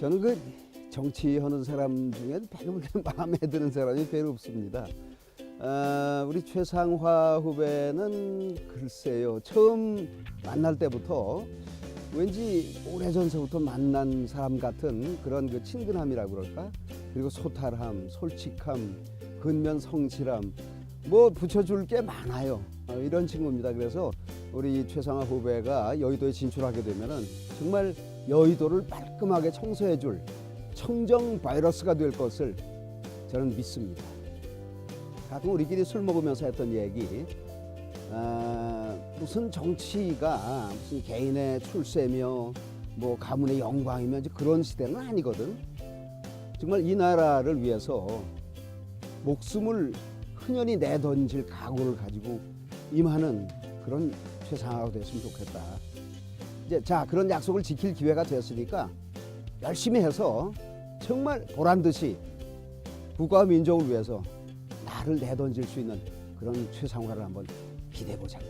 저는 그 정치하는 사람 중에 별로 마음에 드는 사람이 별로 없습니다. 아, 우리 최상화 후배는 글쎄요 처음 만날 때부터 왠지 오래전서부터 만난 사람 같은 그런 그 친근함이라고 그럴까 그리고 소탈함, 솔직함, 근면 성실함 뭐 붙여줄 게 많아요. 어, 이런 친구입니다. 그래서 우리 최상화 후배가 여의도에 진출하게 되면은 정말 여의도를 깔끔하게 청소해줄 청정 바이러스가 될 것을 저는 믿습니다. 가끔 우리끼리 술 먹으면서 했던 얘기, 아, 무슨 정치가 무슨 개인의 출세며 뭐 가문의 영광이며 그런 시대는 아니거든. 정말 이 나라를 위해서 목숨을 흔연히 내던질 각오를 가지고 임하는 그런 최상화가 됐으면 좋겠다. 이제 자 그런 약속을 지킬 기회가 됐으니까 열심히 해서 정말 보란 듯이 국가와 민족을 위해서 나를 내던질 수 있는 그런 최상화를 한번 기대해 보자고.